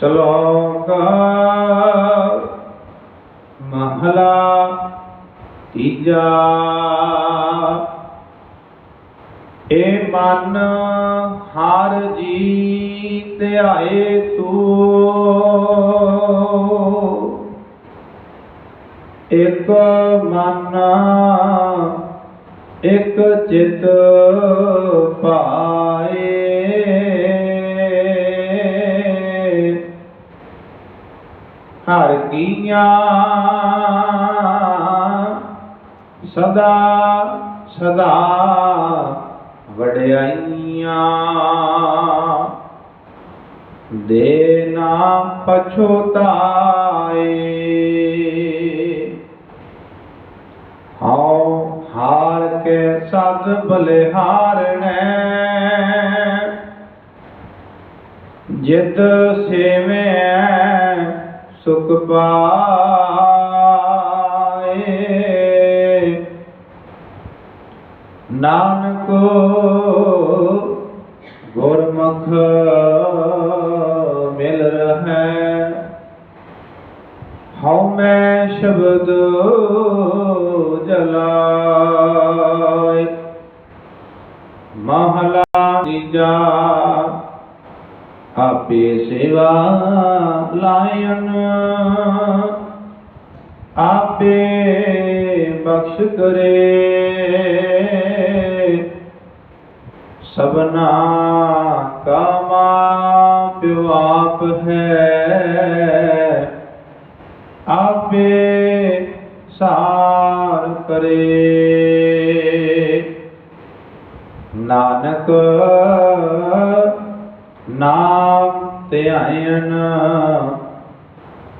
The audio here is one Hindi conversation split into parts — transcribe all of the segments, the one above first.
ਸ਼ਲੋਕ ਮਹਲਾ ਤੀਜਾ। ਏ ਮਨ ਹਰ ਜੀ ਧਿਆਏ ਤੂੰ। ਇਕ ਮਨ ਇਕ ਚਿਤ ਪਾਏ भागिया सदा सदा वड़िया देना पछोताए। हाँ हार के साथ भले हारने जिद सेवे सुख पाए। नानक गुरमुख मिल रहे। हमें शब्द जलाए। महला जा आपे सेवा लायन। आपे बख्श करे। सबना का प्यो आप है। आपे सार करे। नानक ना ਧਿਆਇਨ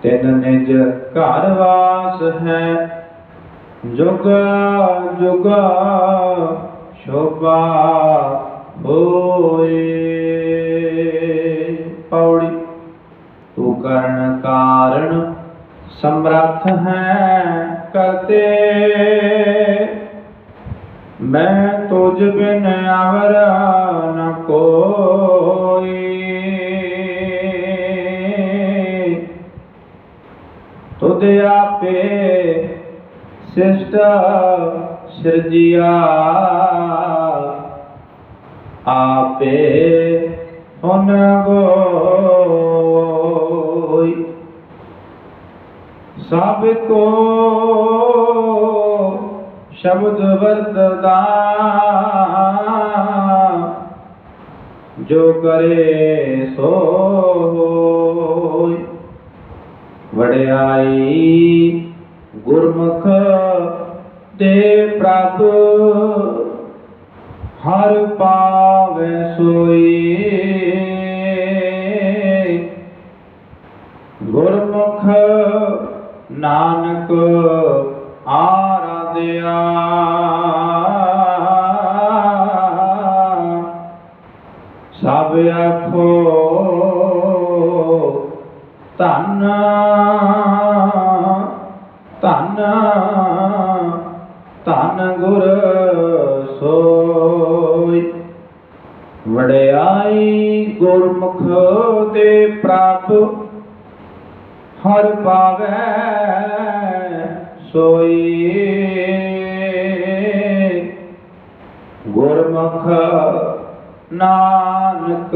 ਤਿਨ ਨਿਜ ਘਰ ਵਾਸ ਹੈ ਜੁਗ ਜੁਗ ਸ਼ੋਭਾ ਹੋਏ ਪੌੜੀ ਤੂੰ ਕਰਨ ਕਾਰਣ ਸਮਰੱਥ ਹੈ ਕਰਤੇ ਮੈਂ ਤੁਝ ਬਿਨ ਅਵਰ ਨ ਕੋਈ तुद आपे श्रेष्ठ सृजिया आपे हुन सबको शब्द वर्तदा जो करे सो होई। ਵਡਿਆਈ ਗੁਰਮੁਖ ਤੇ ਪ੍ਰਭ ਹਰ ਪਾਵੇ ਸੋਈ। ਗੁਰਮੁਖ ਨਾਨਕ ਆਰਾਧਿਆ। ਸਭ ਆਖੋ ਧੰਨ ਧੰਨ ਧੰਨ ਗੁਰ ਸੋਈ ਵੜਿਆਈ ਗੁਰਮੁਖ ਤੇ ਪ੍ਰਭ ਹਰ ਪਾਵੈ ਸੋਈ। ਗੁਰਮੁਖ ਨਾਨਕ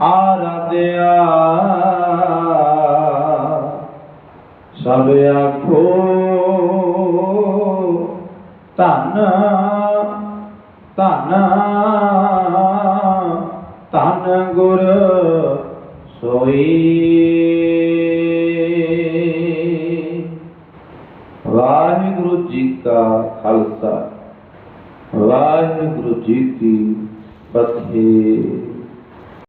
ਆਰਾਧਿਆ। ਸਭ ਆਖੋ, ਧੰਨ ਧੰਨ ਧੰਨ ਗੁਰ ਸੋਈ। ਵਾਹਿਗੁਰੂ ਜੀ ਕਾ ਖਾਲਸਾ। ਵਾਹਿਗੁਰੂ ਜੀ ਕੀ ਫਤਿਹ।